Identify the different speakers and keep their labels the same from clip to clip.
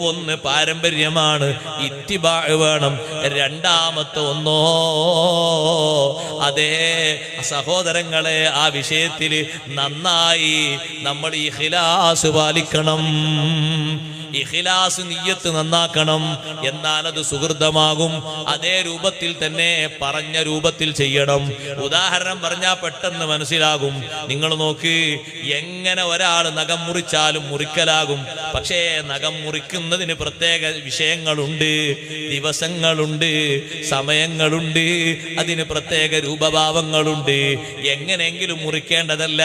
Speaker 1: ഒന്ന് പാരമ്പര്യമാണ്. ഇത്തിബാ വേണം. രണ്ടാമത്തെ ഒന്നോ. അതേ സഹോദരങ്ങളെ ആ വിഷയത്തിൽ നന്നായി നമ്മൾ ഈ ഹിലാസ് പാലിക്കണം. ഇഖിലാസ് നീയത്ത് നന്നാക്കണം. എന്നാൽ അത് സുഹൃതമാകും. അതേ രൂപത്തിൽ തന്നെ പറഞ്ഞ രൂപത്തിൽ ചെയ്യണം. ഉദാഹരണം പറഞ്ഞാൽ പെട്ടെന്ന് മനസ്സിലാകും. നിങ്ങൾ നോക്ക് എങ്ങനെ ഒരാൾ നഖം മുറിച്ചാലും മുറിക്കലാകും. പക്ഷേ നഖം മുറിക്കുന്നതിന് പ്രത്യേക വിഷയങ്ങളുണ്ട് ദിവസങ്ങളുണ്ട് സമയങ്ങളുണ്ട് അതിന് പ്രത്യേക രൂപഭാവങ്ങളുണ്ട്. എങ്ങനെയെങ്കിലും മുറിക്കേണ്ടതല്ല.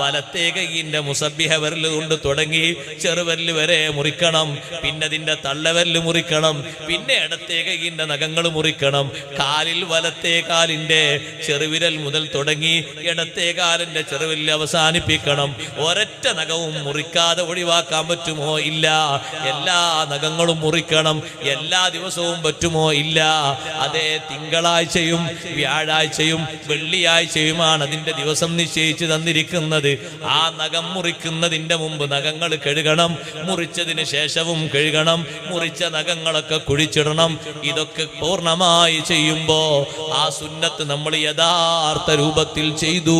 Speaker 1: വലത്തേ കൈയിന്റെ മുസബിഹ വരൽ കൊണ്ട് തുടങ്ങി ചെറുവരൽ വരെ മുറിക്കണം പിന്നെ അതിന്റെ തള്ളവരൽ മുറിക്കണം പിന്നെ ഇടത്തേ കൈയിന്റെ നഖങ്ങൾ മുറിക്കണം. കാലിൽ വലത്തേ കാലിന്റെ ചെറുവിരൽ മുതൽ തുടങ്ങി ഇടത്തേ കാലിന്റെ ചെറുവിരൽ അവസാനിപ്പിക്കണം. ഒരൊറ്റ നഖവും മുറിക്കാതെ ഒഴിവാക്കാൻ പറ്റുമോ ഇല്ല? എല്ലാ നഖങ്ങളും മുറിക്കണം. എല്ലാ ദിവസവും പറ്റുമോ ഇല്ല? അതേ തിങ്കളാഴ്ചയും വ്യാഴാഴ്ചയും വെള്ളിയാഴ്ചയുമാണ് അതിന്റെ ദിവസം നിശ്ചയിച്ചു തന്നിരിക്കുന്നത്. ആ നഖം മുറിക്കുന്നതിന്റെ മുമ്പ് നഖങ്ങൾ കഴുകണം. മുറിച്ചതിന് ശേഷവും കഴുകണം. മുറിച്ച നഖങ്ങളൊക്കെ കുഴിച്ചിടണം. ഇതൊക്കെ പൂർണമായി ചെയ്യുമ്പോൾ ആ സുന്നത്ത് നമ്മൾ യഥാർത്ഥ രൂപത്തിൽ ചെയ്തു.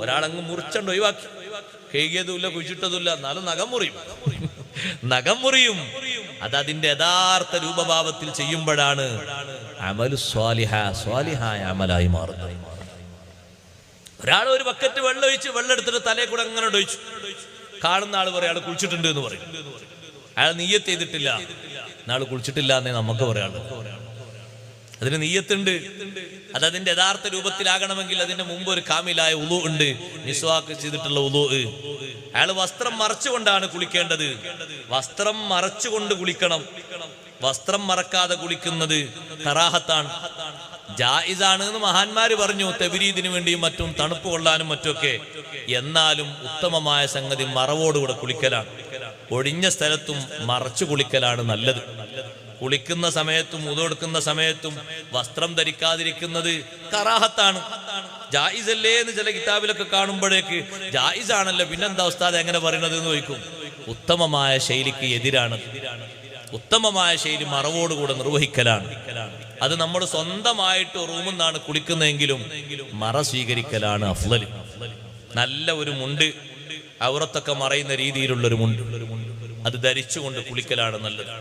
Speaker 1: ഒരാളങ്ങ് മുറിച്ചണ്ട് ഒഴിവാക്കി. കഴുകിയതുമില്ല കുഴിച്ചിട്ടതുമില്ല. എന്നാലും നഖം മുറിയും. നഖം മുറിയും. അത് അതിന്റെ യഥാർത്ഥ രൂപഭാവത്തിൽ ചെയ്യുമ്പോഴാണ് അമൽ സ്വാലിഹ സ്വാലിഹായ അമലായി മാറുന്നത്. ഒരാൾ ഒരു ബക്കറ്റ് വെള്ളം ഒഴിച്ച് വെള്ളം എടുത്തിട്ട് തലയെ കൂടെ അങ്ങനെ ഒഴിച്ചു. കാണുന്ന ആൾ പറയും അയാൾ കുളിച്ചിട്ടുണ്ട് എന്ന് പറയും. അയാൾ നീയത്ത് ചെയ്തിട്ടില്ല. നാൾ കുളിച്ചിട്ടില്ല എന്നേ നമുക്ക് പറയാളൂ അതിന് നീയത്തുണ്ട്. അത് അതിന്റെ യഥാർത്ഥ രൂപത്തിലാകണമെങ്കിൽ അതിന്റെ മുമ്പ് ഒരു കാമിലായ ഉളു ഉണ്ട്. നിസ്വാക്ക് ചെയ്തിട്ടുള്ള ഉളു. അയാൾ വസ്ത്രം മറച്ചുകൊണ്ടാണ് കുളിക്കേണ്ടത്. വസ്ത്രം മറച്ചുകൊണ്ട് കുളിക്കണം. വസ്ത്രം മറക്കാതെ കുളിക്കുന്നത് കറാഹത്താണ് ജായിസാണ് എന്ന് മഹാന്മാര് പറഞ്ഞു. തെബിരീതിന് വേണ്ടിയും മറ്റും തണുപ്പ് കൊള്ളാനും മറ്റുമൊക്കെ. എന്നാലും ഉത്തമമായ സംഗതി മറവോടുകൂടെ കുളിക്കലാണ്. ഒഴിഞ്ഞ സ്ഥലത്തും മറച്ചു കുളിക്കലാണ് നല്ലത്. കുളിക്കുന്ന സമയത്തും ഉതൊടുക്കുന്ന സമയത്തും വസ്ത്രം ധരിക്കാതിരിക്കുന്നത് കറാഹത്താണ്. ജായിസല്ലേ എന്ന് ചില കിതാബിലൊക്കെ കാണുമ്പോഴേക്ക് ജായിസ് ആണല്ലോ പിന്നെന്താ ഉസ്താദ് എങ്ങനെ പറയണത് എന്ന് ചോദിക്കും. ഉത്തമമായ ശൈലിക്ക് എതിരാണ്. ഉത്തമമായ ശൈലി മറവോടുകൂടെ നിർവഹിക്കലാണ്. അത് നമ്മൾ സ്വന്തമായിട്ട് റൂമിൽ നിന്നാണ് കുളിക്കുന്നതെങ്കിലും മറ സ്വീകരിക്കലാണ് അഫ്ലൽ നല്ല ഒരു മുണ്ട് ഔറത്തൊക്കെ മറയുന്ന രീതിയിലുള്ള ഒരു മുണ്ട്. അത് ധരിച്ചുകൊണ്ട് കുളിക്കലാണ് നല്ലത്.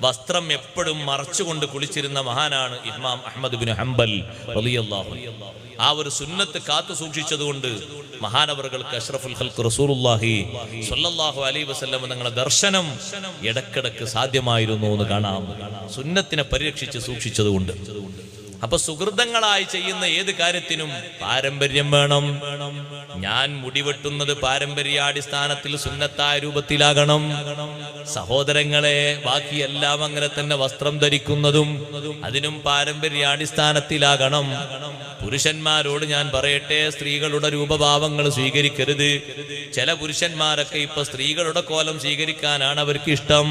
Speaker 1: വസ്ത്രം എപ്പോഴും മറച്ചുകൊണ്ട് കുളിച്ചിരുന്ന മഹാനാണ് ഇമാം അഹമ്മദ് ബിൻ ഹംബൽ അൻഹു. ആ ഒരു സുന്നത്ത് കാത്തു സൂക്ഷിച്ചതുകൊണ്ട് മഹാനവറുകൾക്ക് അഷ്റഫുൽ ഹൽക്ക് റസൂലുള്ളാഹി സ്വല്ലല്ലാഹു അലൈഹി വസല്ലം തങ്ങളുടെ ദർശനം ഇടക്കിടക്ക് സാധ്യമായിരുന്നു എന്ന് കാണാം സുന്നത്തിനെ പരിരക്ഷിച്ച് സൂക്ഷിച്ചതുകൊണ്ട് അപ്പൊ സുഹൃതങ്ങളായി ചെയ്യുന്ന ഏത് കാര്യത്തിനും പാരമ്പര്യം വേണം. ഞാൻ മുടിവെട്ടുന്നത് പാരമ്പര്യാടിസ്ഥാനത്തിൽ സുന്നത്തായ രൂപത്തിലാകണം. സഹോദരങ്ങളെ ബാക്കിയെല്ലാം അങ്ങനെ തന്നെ വസ്ത്രം ധരിക്കുന്നതും അതിനും പാരമ്പര്യാടിസ്ഥാനത്തിലാകണം. പുരുഷന്മാരോട് ഞാൻ പറയട്ടെ സ്ത്രീകളുടെ രൂപഭാവങ്ങൾ സ്വീകരിക്കരുത്. ചില പുരുഷന്മാരൊക്കെ ഇപ്പൊ സ്ത്രീകളുടെ കോലം സ്വീകരിക്കാനാണ് അവർക്ക് ഇഷ്ടം.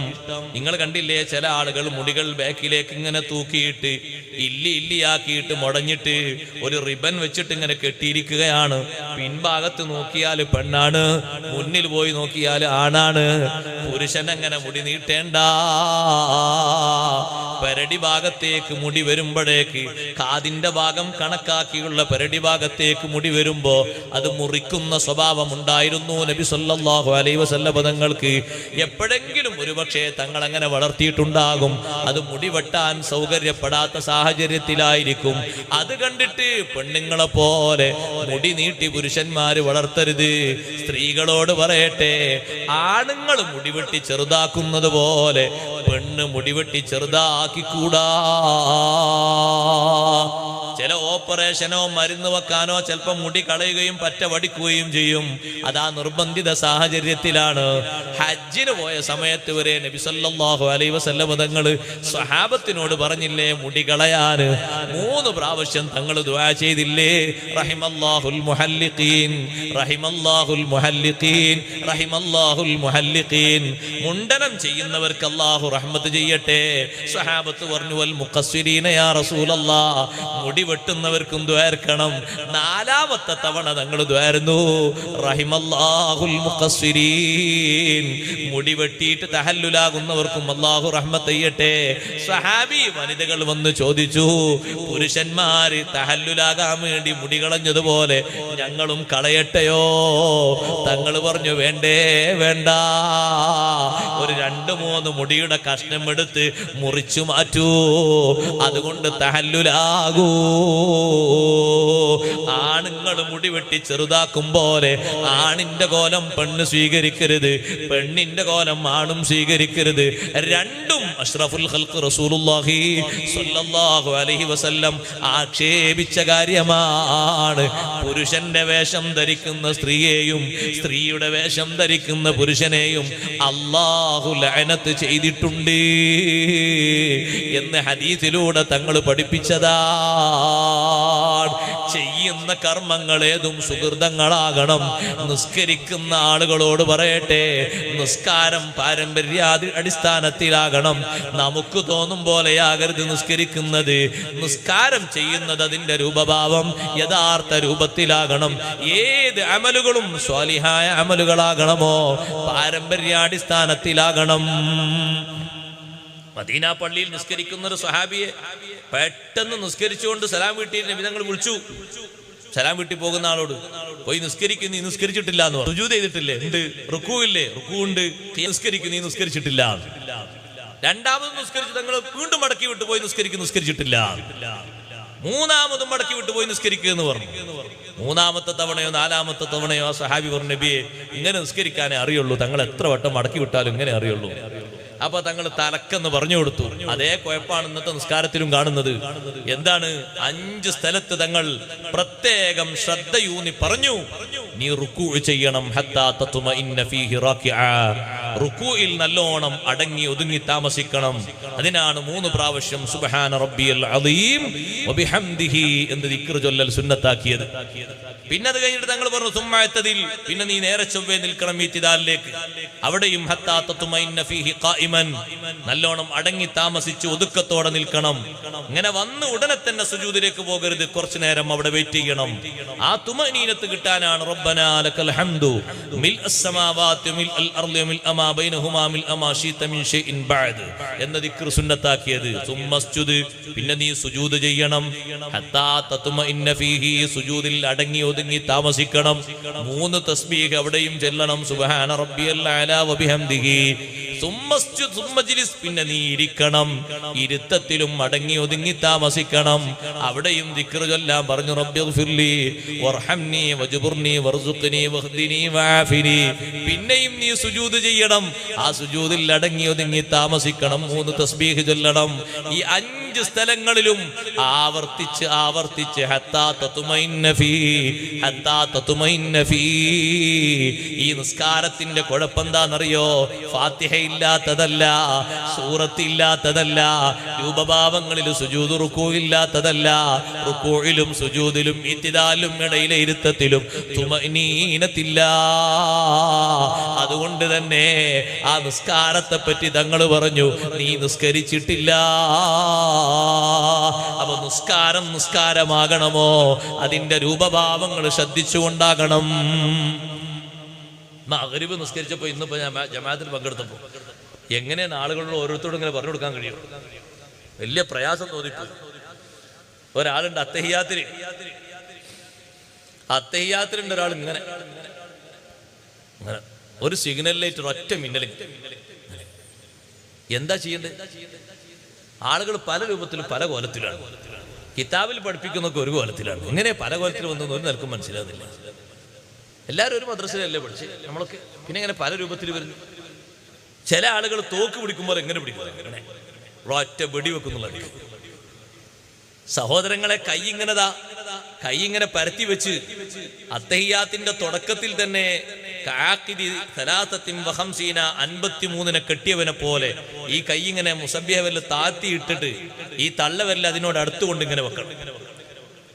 Speaker 1: നിങ്ങൾ കണ്ടില്ലേ ചില ആളുകൾ മുടികൾ ബാക്കിലേക്ക് ഇങ്ങനെ തൂക്കിയിട്ട് ഇല്ലി ഇല്ലിയാക്കിയിട്ട് മുടഞ്ഞിട്ട് ഒരു റിബൻ വെച്ചിട്ട് ഇങ്ങനെ കെട്ടിയിരിക്കുകയാണ്. പിൻഭാഗത്ത് നോക്കിയാൽ പെണ്ണാണ്. മുന്നിൽ പോയി നോക്കിയാൽ ആണാണ്. പുരുഷൻ അങ്ങനെ മുടി നീട്ടേണ്ട? പെരടി ഭാഗത്തേക്ക് മുടി വരുമ്പോഴേക്ക് കാതിന്റെ ഭാഗം കണക്കാക്കിയുള്ള പെരടി ഭാഗത്തേക്ക് മുടി വരുമ്പോ അത് മുറിക്കുന്ന സ്വഭാവം ഉണ്ടായിരുന്നു നബി സല്ലാഹു അലൈഹി വസല്ല പദങ്ങൾക്ക് എപ്പോഴെങ്കിലും ഒരുപക്ഷെ തങ്ങൾ അങ്ങനെ വളർത്തിയിട്ടുണ്ടാകും. അത് മുടി വെട്ടാൻ സൗകര്യപ്പെടാത്ത സാഹചര്യത്തിലായിരിക്കും. അത് കണ്ടിട്ട് പെണ്ണുങ്ങളെ പോലെ മുടി നീട്ടി പുരുഷന്മാര് വളർത്തരുത്. സ്ത്രീകളോട് പറയട്ടെ ആണുങ്ങൾ മുടിവെട്ടി ചെറുതാക്കുന്നത് പോലെ പെണ്ണ് മുടിവെട്ടി ചെറുതാക്കിക്കൂടാ? ചില ഓപ്പറേഷനോ മരുന്ന് വെക്കാനോ ചിലപ്പോൾ മുടി കളയുകയും പറ്റ വടിക്കുകയും ചെയ്യും. അതാ നിർബന്ധിത സാഹചര്യത്തിലാണ്. ഹജ്ജിന് പോയ സമയത്ത് വരെ നബിസല്ലാഹു അലൈ അലൈഹി വസല്ലം തങ്ങൾ സ്വഹാബത്തിനോട് പറഞ്ഞില്ലേ മുടി കളയാന്. മൂന്ന് പ്രാവശ്യം തങ്ങൾ ദുആ ചെയ്തില്ലേ റഹിമല്ലാഹുൽ മുഹല്ലിഖീൻ റഹിമല്ലാഹുൽ മുഹല്ലിഖീൻ റഹിമല്ലാഹുൽ മുഹല്ലിഖീൻ. മുണ്ടനം ചെയ്യുന്നവർക്ക് അള്ളാഹു റഹ്മത്ത് ചെയ്യട്ടെ. സ്വഹാബത്ത് പറഞ്ഞു വൽ മുഖസ്വരീനയാ റസൂലല്ലാ. മുടി വെട്ടുന്നവർക്കും ദ്വാർക്കണം നാലാമത്തെ തവണ തങ്ങൾ ദ്വാരുന്നു മുടി വെട്ടിയിട്ട് തഹല്ലുലാകുന്നവർക്കും അള്ളാഹു റഹ്മത്ത് ചെയ്യട്ടെ സഹാബി വനിതകൾ വന്ന് ചോദിച്ചു പുരുഷന്മാര് തഹല്ലുലാകാൻ വേണ്ടി മുടി കളഞ്ഞതുപോലെ ഞങ്ങളും കളയട്ടെയോ? തങ്ങൾ പറഞ്ഞു വേണ്ടേ വേണ്ട. ഒരു രണ്ട് മൂന്ന് മുടിയുടെ കഷ്ണം എടുത്ത് മുറിച്ചു മാറ്റൂ. അതുകൊണ്ട് തഹല്ലുലാകൂ. ആണുങ്ങൾ മുടി വെട്ടി ചെറുതാക്കും പോലെ ആണിന്റെ കോലം പെണ്ണ് സ്വീകരിക്കരുത് പെണ്ണിന്റെ കോലം ആണും സ്വീകരിക്കരുത്. രണ്ടും അഷ്റഫുൽ ഖൽഖ് റസൂലുള്ളാഹി സ്വല്ലല്ലാഹു അലൈഹി വസല്ലം ആക്ഷേപിച്ച കാര്യമാണ്. പുരുഷന്റെ വേഷം ധരിക്കുന്ന സ്ത്രീയെയും സ്ത്രീയുടെ വേഷം ധരിക്കുന്ന പുരുഷനെയും അള്ളാഹു ലഅനത്ത് ചെയ്തിട്ടുണ്ട് എന്ന് ഹദീസിലൂടെ തങ്ങൾ പഠിപ്പിച്ചതാണ് ചെയ്യുന്ന കർമ്മങ്ങൾ ഏതും സുഹൃതങ്ങളാകണം. നിസ്കരിക്കുന്ന ആളുകളോട് പറയട്ടെ നിസ്കാരം പാരമ്പര്യ അടിസ്ഥാനത്തിലാകണം. നമുക്ക് തോന്നും പോലെയാകരുത് നിസ്കരിക്കുന്നത്. നിസ്കാരം ചെയ്യുന്നത് അതിന്റെ രൂപഭാവം യഥാർത്ഥ രൂപത്തിലാകണം. ഏത് അമലുകളും സ്വാലിഹായ അമലുകളാകണമോ? പാരമ്പര്യാടിസ്ഥാനത്തിലാകണം. മദീന പള്ളിയിൽ നിസ്കരിക്കുന്ന ഒരു സ്വഹാബിയെ പെട്ടെന്ന് നിസ്കരിച്ചുകൊണ്ട് സലാം വീട്ടിൽ നബിതങ്ങൾ വിളിച്ചു. സലാം വീട്ടിൽ പോകുന്ന ആളോട് പോയി നിസ്കരിക്കുന്നു നീ നിസ്കരിച്ചിട്ടില്ല എന്ന് പറഞ്ഞു. ചെയ്തിട്ടില്ലേ? ഉണ്ട്. റുക്കു ഇല്ലേ? റുക്കു ഉണ്ട്. നിസ്കരിക്കുന്നു നീ നിസ്കരിച്ചിട്ടില്ല. രണ്ടാമത് നിസ്കരിച്ചു തങ്ങൾ വീണ്ടും മടക്കി വിട്ടു പോയി നിസ്കരിക്കും നിസ്കരിച്ചിട്ടില്ല. മൂന്നാമതും മടക്കി വിട്ടു പോയി നിസ്കരിക്കുക എന്ന് പറഞ്ഞു. മൂന്നാമത്തെ തവണയോ നാലാമത്തെ തവണയോ സഹാബി പറഞ്ഞു നബിയെ ഇങ്ങനെ നിസ്കരിക്കാനേ അറിയുള്ളൂ. തങ്ങൾ എത്ര വട്ടം മടക്കി വിട്ടാലും ഇങ്ങനെ അറിയുള്ളൂ. അപ്പൊ തങ്ങൾ തലക്കെന്ന് പറഞ്ഞു കൊടുത്തു. അതേ കുഴപ്പമാണ് ഇന്നത്തെ നിസ്കാരത്തിലും കാണുന്നത്. എന്താണ്? അഞ്ച് സ്ഥലത്ത് തങ്ങൾ പ്രത്യേകം ശ്രദ്ധയൂന്നി പറഞ്ഞു. നീ റുക്കു ചെയ്യണം. റുക്കൂയിൽ നല്ലോണം അടങ്ങി ഒതുങ്ങി താമസിക്കണം. അതിനാണ് മൂന്ന് പ്രാവശ്യം സുബ്ഹാന റബ്ബിയൽ അലീം വബിഹംദിഹി എന്ന് ദിക്ർ ചൊല്ലൽ സുന്നത്താക്കിയത്. പിന്നെ അത് കഴിഞ്ഞിട്ട് തങ്ങൾ പറഞ്ഞു സുമ്മായത്തതിൽ പിന്നെ നീ നേരെ ചൊവ്വേ നിൽക്കണം ഈ തിദാലിലേക്ക് അവിടെയും ഹത്താ ഖായിമൻ നല്ലോണം അടങ്ങി താമസിച്ച് ഒതുക്കത്തോടെ നിൽക്കണം. ഇങ്ങനെ വന്ന് ഉടനെ തന്നെ സുജൂദിലേക്ക് പോകരുത്. കുറച്ചു നേരം അവിടെ വെയിറ്റ് ചെയ്യണം. ആ തുമനീനത്ത് കിട്ടാനാണ് റബ്ബനാ ലക്കൽ لك الحمد. ملء السماوات وملء الارض മിൽ ما بينهما ملء ما شئت من شيء بعد. എന്ന ദിക്ർ സുന്നത്താക്കിയത്. സുമ്മസ്ജുദ് പിന്നെ നീ സുജൂദ് ചെയ്യണം. ഹത്താ തത്മഇന്ന ഫീഹി. സുജൂദിൽ അടങ്ങി ഒതുങ്ങി താമസിക്കണം. മൂന്ന് തസ്ബീഹ് അവിടെയും ചൊല്ലണം. സുബ്ഹാന റബ്ബിയൽ അലാ വബിഹംദിഹി പിന്നെ നീ ഇരിക്കണം ഇരുത്തത്തിലും അടങ്ങി ഒതുങ്ങി താമസിക്കണം. അവിടെയും ചൊല്ലാൻ പറഞ്ഞു പിന്നെയും നീ സുജൂത് ചെയ്യണം. ആ സുജൂതിൽ അടങ്ങി ഒതുങ്ങി താമസിക്കണം. മൂന്ന് തസ്ബീഹ് ചൊല്ലണം. ഈ അഞ്ച് സ്ഥലങ്ങളിലും ആവർത്തിച്ച് ആവർത്തിച്ച് ഈ നിസ്കാരത്തിന്റെ കുഴപ്പമെന്താണെന്നറിയോ ഫാത്തിഹ ഇല്ലാത്തതല്ല സൂറത്ത് ഇല്ലാത്തതല്ല രൂപഭാവങ്ങളിൽ സുജൂത് റുക്കൂ ഇല്ലാത്തതല്ല സുജൂതിലും ഇത്തിദാലും ഇടയിലെ ഇരുത്തത്തിലും തുമനീനത്തില്ല അതുകൊണ്ട് തന്നെ ആ നിസ്കാരത്തെ പറ്റി തങ്ങൾ പറഞ്ഞു നീ നിസ്കരിച്ചിട്ടില്ല. അപ്പൊ നിസ്കാരം നിസ്കാരമാകണമോ? അതിന്റെ രൂപഭാവങ്ങൾ ശ്രദ്ധിച്ചുകൊണ്ടാകണം. മകരിബ് നിസ്കരിച്ചപ്പോൾ ഇന്നിപ്പോ ഞാൻ ജമാഅത്തിൽ പങ്കെടുത്തപ്പോൾ എങ്ങനെയാണ് ആളുകളോട് ഓരോരുത്തരോടും ഇങ്ങനെ പറഞ്ഞു കൊടുക്കാൻ കഴിയും? വലിയ പ്രയാസം തോന്നിപ്പോ ഒരാളുണ്ട് അത്തഹിയാത്തിന് ഉണ്ട് ഒരാൾ ഇങ്ങനെ. ഒരു സിഗ്നൽ ലൈറ്റ് ഒറ്റ മിന്നൽ എന്താ ചെയ്യേണ്ടത് ആളുകൾ പല രൂപത്തിലും പല കോലത്തിലാണ്. കിതാബിൽ പഠിപ്പിക്കുന്നൊക്കെ ഒരു കോലത്തിലാണ്. ഇങ്ങനെ പല കോലത്തിൽ വന്നൊന്നും ഒരു നിൽക്കും മനസ്സിലാകുന്നില്ല. എല്ലാവരും ഒരു മദ്രസയിലല്ലേ പഠിച്ച്? നമ്മളൊക്കെ പിന്നെ ഇങ്ങനെ പല രൂപത്തിൽ വരുന്നു. ചില ആളുകൾ തോക്ക് പിടിക്കുമ്പോൾ എങ്ങനെ പിടിക്കും? അങ്ങനെ ഒറ്റ വെടി വെക്കുന്നുള്ള സഹോദരങ്ങളെ കൈ ഇങ്ങനെതാ കൈ ഇങ്ങനെ പരത്തി വെച്ച് അത്തഹിയാത്തിന്റെ തുടക്കത്തിൽ തന്നെ അൻപത്തിമൂന്നിനെ കെട്ടിയവനെ പോലെ ഈ കൈ ഇങ്ങനെ മുസബ്യവല്ല താത്തി ഇട്ടിട്ട് ഈ തള്ളവല്ല അതിനോട് അടുത്തുകൊണ്ട് ഇങ്ങനെ വെക്കണം.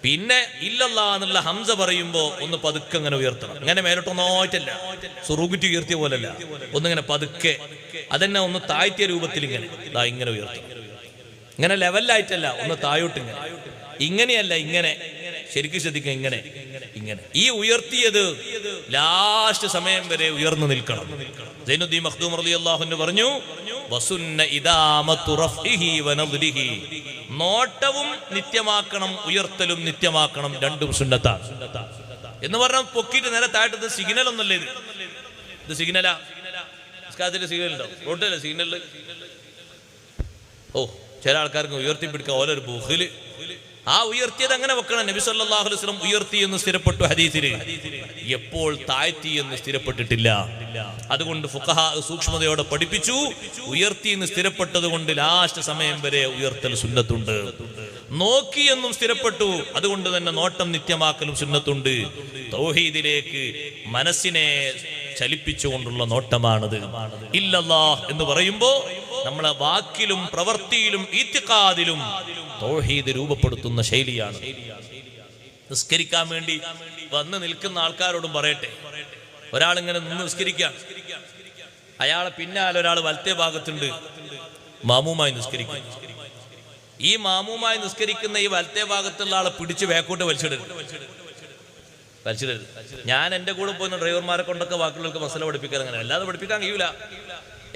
Speaker 1: പിന്നെ ഇല്ലല്ല എന്നുള്ള ഹംസ പറയുമ്പോ ഒന്ന് പതുക്കെ അങ്ങനെ ഉയർത്തണം. ഇങ്ങനെ മേലോട്ടൊന്നായിട്ടല്ല സുറുകുറ്റി ഉയർത്തിയ പോലല്ല. ഒന്നിങ്ങനെ പതുക്കെ. അതെന്നെ ഒന്ന് താഴ്ത്തിയ രൂപത്തിൽ ഇങ്ങനെ. ദാ ഇങ്ങനെ ഉയർത്തണം. ഇങ്ങനെ ലെവലായിട്ടല്ല ഒന്ന് താഴോട്ട് ഇങ്ങനെ ഇങ്ങനെയല്ല ഇങ്ങനെ. ശരിക്കും ശ്രദ്ധിക്കുക ഇങ്ങനെ. ഇങ്ങനെ. ഈ ഉയർത്തിയത് ലാസ്റ്റ് സമയം വരെ ഉയർന്നു നിൽക്കണം. സൈനുദ്ദീൻ മഖ്ദൂം റളിയല്ലാഹു അൻഹു പറഞ്ഞു വസുന്ന ഇദാമ വനദ്രിഹി. നോട്ടവും നിത്യമാക്കണം ഉയർത്തലും നിത്യമാക്കണം രണ്ടും സുന്നത്താണ്. എന്ന് പറഞ്ഞാൽ പൊക്കിയിട്ട് നേരെ താഴത്തത് സിഗ്നൽ ഒന്നല്ലേ ഇത്. ഇത് സിഗ്നലാ. നിസ്കാരത്തിന്റെ സിഗ്നൽ ഉണ്ടോ റോഡിലല്ലേ സിഗ്നലിൽ ഓ ചില ആൾക്കാർക്ക് ഉയർത്തിപ്പിടിക്കാൻ ഓരോ ബുഹിൽ ആ ഉയർത്തിയത് അങ്ങനെ വെക്കണം. നബി സല്ലാഹു അലൈഹി ഉയർത്തി എന്ന് സ്ഥിരപ്പെട്ടു ഹദീസിൽ എപ്പോൾ താഴ്ത്തി എന്ന് സ്ഥിരപ്പെട്ടിട്ടില്ല. അതുകൊണ്ട് ഫുഖഹ സൂക്ഷ്മതയോടെ പഠിപ്പിച്ചു. ഉയർത്തി എന്ന് സ്ഥിരപ്പെട്ടത് കൊണ്ട് ലാസ്റ്റ് സമയം വരെ ഉയർത്തൽ സുന്നത്തുണ്ട്. നോക്കി എന്നും സ്ഥിരപ്പെട്ടു. അതുകൊണ്ട് തന്നെ നോട്ടം നിത്യമാക്കലും സുന്നത്തുണ്ട്. തൗഹീദിലേക്ക് മനസ്സിനെ ചലിപ്പിച്ചുകൊണ്ടുള്ള നോട്ടമാണത്. ഇല്ലല്ലാ എന്ന് പറയുമ്പോ നമ്മളെ വാക്കിലും പ്രവൃത്തിയിലും ഈത്തിക്കാതിലും തൗഹീദ് രൂപപ്പെടുത്തുന്ന ശൈലിയാണ്. നിസ്കരിക്കാൻ വേണ്ടി വന്ന് നിൽക്കുന്ന ആൾക്കാരോടും പറയട്ടെ. ഒരാളിങ്ങനെ നിന്ന് നിസ്കരിക്കാം. അയാളെ പിന്നാലെ ഒരാൾ വലത്തെ ഭാഗത്തുണ്ട്. മാമുമായി നിസ്കരിക്കും. ഈ മാമുമായി നിസ്കരിക്കുന്ന ഈ വലത്തെ ഭാഗത്തുള്ള ആളെ പിടിച്ച് വേക്കോട്ട് വലിച്ചിടരുത്. വലിച്ചിടരുത്. ഞാൻ എന്റെ കൂടെ പോകുന്ന ഡ്രൈവർമാരെ കൊണ്ടൊക്കെ ബാക്കിയുള്ളവർക്ക് മസാല പഠിപ്പിക്കാൻ അങ്ങനെ അല്ലാതെ പഠിപ്പിക്കാൻ കഴിയൂല.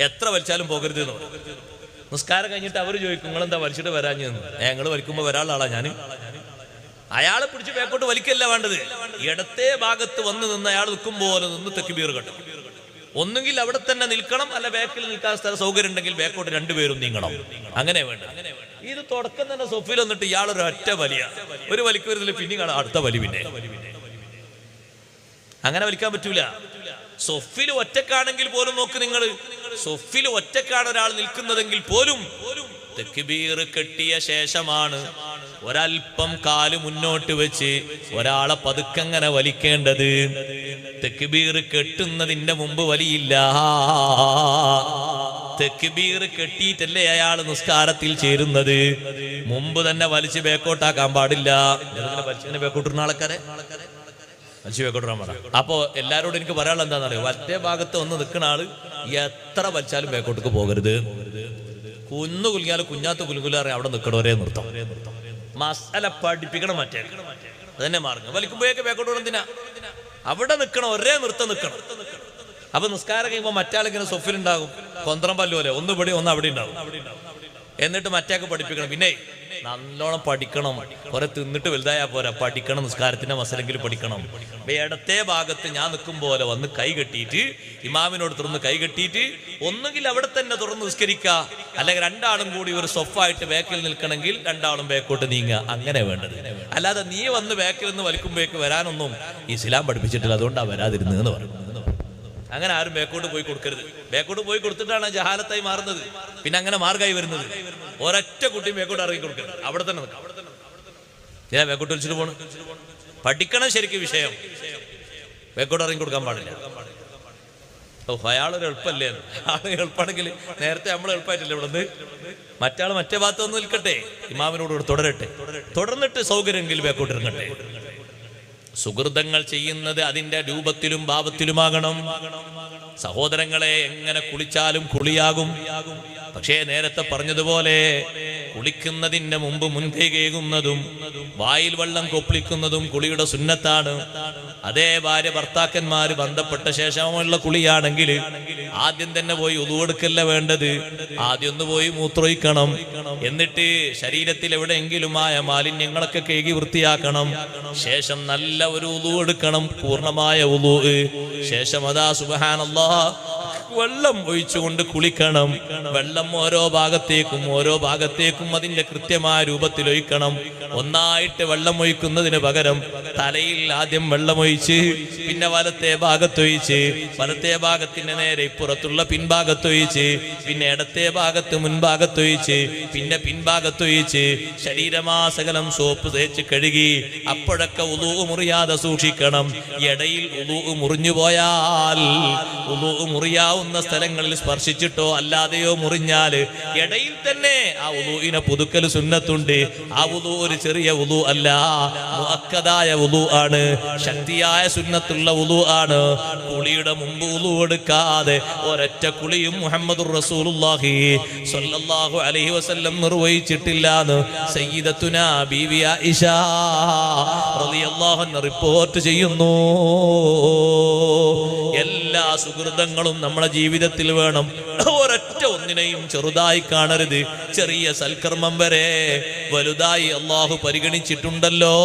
Speaker 1: എത്ര വലിച്ചാലും പോകരുത് എന്ന്. നിസ്കാരം കഴിഞ്ഞിട്ട് അവർ ചോദിക്കും നിങ്ങൾ എന്താ വലിച്ചിട്ട് വരാഞ്ഞു ഞങ്ങൾ വലിക്കുമ്പോൾ വരാനുള്ള ഞാൻ അയാളെ പിടിച്ച് ബാക്കോട്ട് വലിക്കല്ല വേണ്ടത്. ഇടത്തെ ഭാഗത്ത് വന്ന് നിന്ന് അയാൾ നിൽക്കും പോലെ നിന്ന് തെക്കുബീർ കെട്ടും. ഒന്നുകിൽ അവിടെ തന്നെ നിൽക്കണം അല്ല ബാക്കിൽ നിൽക്കാൻ സ്ഥല സൗകര്യം ഉണ്ടെങ്കിൽ ബാക്കോട്ട് രണ്ടുപേരും നീങ്ങണം. അങ്ങനെ വേണ്ട ഇത് തുടക്കം തന്നെ സൊഫിൽ വന്നിട്ട് ഇയാളൊരു ഒറ്റ വലിയ. ഒരു വലിക്കുവരുന്നില്ല പിന്നെ അടുത്ത വലി പിന്നെ. അങ്ങനെ വലിക്കാൻ പറ്റൂല. സൊഫിൽ ഒറ്റക്കാണെങ്കിൽ പോലും നോക്ക് നിങ്ങൾ സൊഫിൽ ഒറ്റക്കാണ് ഒരാൾ നിൽക്കുന്നതെങ്കിൽ പോലും തെക്കുബീർ കെട്ടിയ ശേഷമാണ് ഒരൽപ്പം കാൽ മുന്നോട്ട് വെച്ച് ഒരാളെ പതുക്കങ്ങനെ വലിക്കേണ്ടത്. തെക്കുബീർ കെട്ടുന്നതിന്റെ മുമ്പ് വലിയില്ല. തെക്കുബീർ കെട്ടിയിട്ടല്ലേ അയാൾ നിസ്കാരത്തിൽ ചേരുന്നത്? മുമ്പ് തന്നെ വലിച്ച് ബേക്കോട്ടാക്കാൻ പാടില്ല. ബേക്കോട്ടിരുന്ന ആൾക്കാരെ? ബേക്കോട്ടിടാൻ പറ. അപ്പോ എല്ലാരോടും എനിക്ക് പറയാനുള്ള എന്താണെന്ന് അറിയോ വലത്തെ ഭാഗത്ത് ഒന്ന് നിൽക്കുന്ന ആൾ എത്ര വലിച്ചാലും ബേക്കോട്ടേക്ക് പോകരുത്. കുന്നു കുലുങ്ങിയാലും കുഞ്ഞാത്ത കുലുങ്ങുലാറെ അവിടെ നിൽക്കണവരെ നിർത്തം മസാല പഠിപ്പിക്കണം മറ്റേ. അതന്നെ മാർഗം. വലിക്കുമ്പോഴേക്ക് ബേക്കോട്ട് എന്തിനാ? അവിടെ നിൽക്കണം ഒരേ നൃത്തം നിൽക്കണം. അപ്പൊ നിസ്കാരം കഴിയുമ്പോൾ മറ്റാളിങ്ങനെ സൊഫിലുണ്ടാകും. കൊന്ത്രം പല്ലു പോലെ. ഒന്ന് ഇവിടെ ഒന്ന് അവിടെ ഉണ്ടാവും എന്നിട്ട് മറ്റേക്ക് പഠിപ്പിക്കണം. പിന്നെ നല്ലോണം പഠിക്കണം. കുറെ തിന്നിട്ട് വലുതായാ പോരാ. പഠിക്കണം നിസ്കാരത്തിന്റെ മസലെങ്കിൽ പഠിക്കണം. ഇടത്തെ ഭാഗത്ത് ഞാൻ നിൽക്കും പോലെ വന്ന് കൈ കെട്ടിയിട്ട് ഇമാമിനോട് തുറന്ന് കൈ കെട്ടിയിട്ട് ഒന്നുകിൽ അവിടെ തന്നെ തുറന്ന് നിസ്കരിക്കുക അല്ലെങ്കിൽ രണ്ടാളും കൂടി ഒരു സൊഫായിട്ട് ബാക്കിൽ നിൽക്കണമെങ്കിൽ രണ്ടാളും ബാക്കോട്ട് നീങ്ങുക. അങ്ങനെ വേണ്ടത്. അല്ലാതെ നീ വന്ന് ബാക്കിൽ നിന്ന് വലിക്കുമ്പോഴേക്ക് വരാനൊന്നും ഇസ്ലാം പഠിപ്പിച്ചിട്ടില്ല. അതുകൊണ്ടാണ് വരാതിരുന്നത് എന്ന് പറഞ്ഞു. അങ്ങനെ ആരും ബേക്കോട്ട് പോയി കൊടുക്കരുത്. ബേക്കോട്ട് പോയി കൊടുത്തിട്ടാണ് ജഹാലത്തായി മാറുന്നത്. പിന്നെ അങ്ങനെ മാർഗമായി വരുന്നത്. ഒരൊറ്റ കുട്ടി മേക്കോട്ട് ഇറങ്ങി കൊടുക്കണം അവിടെ തന്നെ ഞാൻ മേക്കോട്ട് വിളിച്ചിട്ട് പോണു. പഠിക്കണം ശരിക്കും വിഷയം. മേക്കോട്ട് ഇറങ്ങി കൊടുക്കാൻ പാടില്ല. അയാളൊരു എളുപ്പമല്ലേ ആൾ എളുപ്പമാണെങ്കിൽ നേരത്തെ നമ്മൾ എളുപ്പമായിട്ടില്ല ഇവിടെ മറ്റാൾ മറ്റേ ഭാഗത്ത് ഒന്ന് നിൽക്കട്ടെ. ഇമാമിനോട് തുടരട്ടെ. തുടർന്നിട്ട് സൗകര്യമെങ്കിൽ ബേക്കോട്ട് ഇറങ്ങട്ടെ. സുഹൃതങ്ങൾ ചെയ്യുന്നത് അതിന്റെ രൂപത്തിലും ഭാവത്തിലുമാകണം. സഹോദരങ്ങളെ എങ്ങനെ കുളിച്ചാലും കുളിയാകും. പക്ഷേ നേരത്തെ പറഞ്ഞതുപോലെ കുളിക്കുന്നതിന്റെ മുമ്പ് മുൻകൈ കേകുന്നതും വായിൽ വെള്ളം കൊപ്പിളിക്കുന്നതും കുളിയുടെ സുന്നത്താണ്. അതേ ഭാര്യ ഭർത്താക്കന്മാര് ബന്ധപ്പെട്ട ശേഷമുള്ള കുളിയാണെങ്കിൽ ആദ്യം തന്നെ പോയി ഉതുവെടുക്കല്ല വേണ്ടത്. ആദ്യം ഒന്ന് പോയി മൂത്രൊഴിക്കണം എന്നിട്ട് ശരീരത്തിൽ എവിടെയെങ്കിലും ആയ മാലിന്യങ്ങളൊക്കെ കേകി വൃത്തിയാക്കണം. ശേഷം നല്ല ഒരു ഉതുവെടുക്കണം പൂർണമായ ഉതു ശേഷം അതാ സുബഹാനല്ലാ വെള്ളം ഒഴിച്ചുകൊണ്ട് കുളിക്കണം. വെള്ളം ഓരോ ഭാഗത്തേക്കും ഓരോ ഭാഗത്തേക്കും അതിന്റെ കൃത്യമായ രൂപത്തിൽ ഒഴിക്കണം. ഒന്നായിട്ട് വെള്ളം ഒഴിക്കുന്നതിന് പകരം തലയിൽ ആദ്യം വെള്ളം ഒഴിച്ച് പിന്നെ വലത്തെ ഭാഗത്തൊഴിച്ച് വലത്തെ ഭാഗത്തിന്റെ നേരെ ഇപ്പുറത്തുള്ള പിൻഭാഗത്തൊഴിച്ച് പിന്നെ ഇടത്തെ ഭാഗത്ത് മുൻഭാഗത്തൊഴിച്ച് പിന്നെ പിൻഭാഗത്തൊഴിച്ച് ശരീരമാസകലം സോപ്പ് തേച്ച് കഴുകി അപ്പോഴൊക്കെ ഉലു മുറിയാതെ സൂക്ഷിക്കണം. ഇടയിൽ ഉലു മുറിഞ്ഞു പോയാൽ ഉലു മുറിയാവുന്ന മുറിയാവുന്ന സ്ഥലങ്ങളിൽ സ്പർശിച്ചിട്ടോ അല്ലാതെയോ മുറിഞ്ഞാൽ ഇടയിൽ തന്നെ ആ ഉദൂവിനെ പുതുക്കൽ സുന്നത്തുണ്ട്. ആ ഉദു ഒരു ചെറിയ ഉദു അല്ല. മുഅക്കദായ ഉദു ആണ്. ശക്തിയായ സുന്നത്തുള്ള ഉദു ആണ്. കുളിയുടെ മുമ്പ് ഉദു എടുക്കാതെ ഒരൊറ്റ കുളിയും മുഹമ്മദ് റസൂലുള്ളാഹി സ്വല്ലല്ലാഹു അലൈഹി വസല്ലം നിർവഹിച്ചിട്ടില്ല എന്ന് സയ്യിദത്തുന ബീവി ആയിഷ റളിയല്ലാഹു അൻഹ റിപ്പോർട്ട് ചെയ്യുന്നു. എല്ലാ സുഹൃതങ്ങളും നമ്മളെ ജീവിതത്തിൽ വേണം. ഒരൊറ്റ ഒന്നിനെയും ചെറുതായി കാണരുത്. ചെറിയ സൽക്കർമ്മം വരെ വലുതായി അള്ളാഹു പരിഗണിച്ചിട്ടുണ്ടല്ലോ.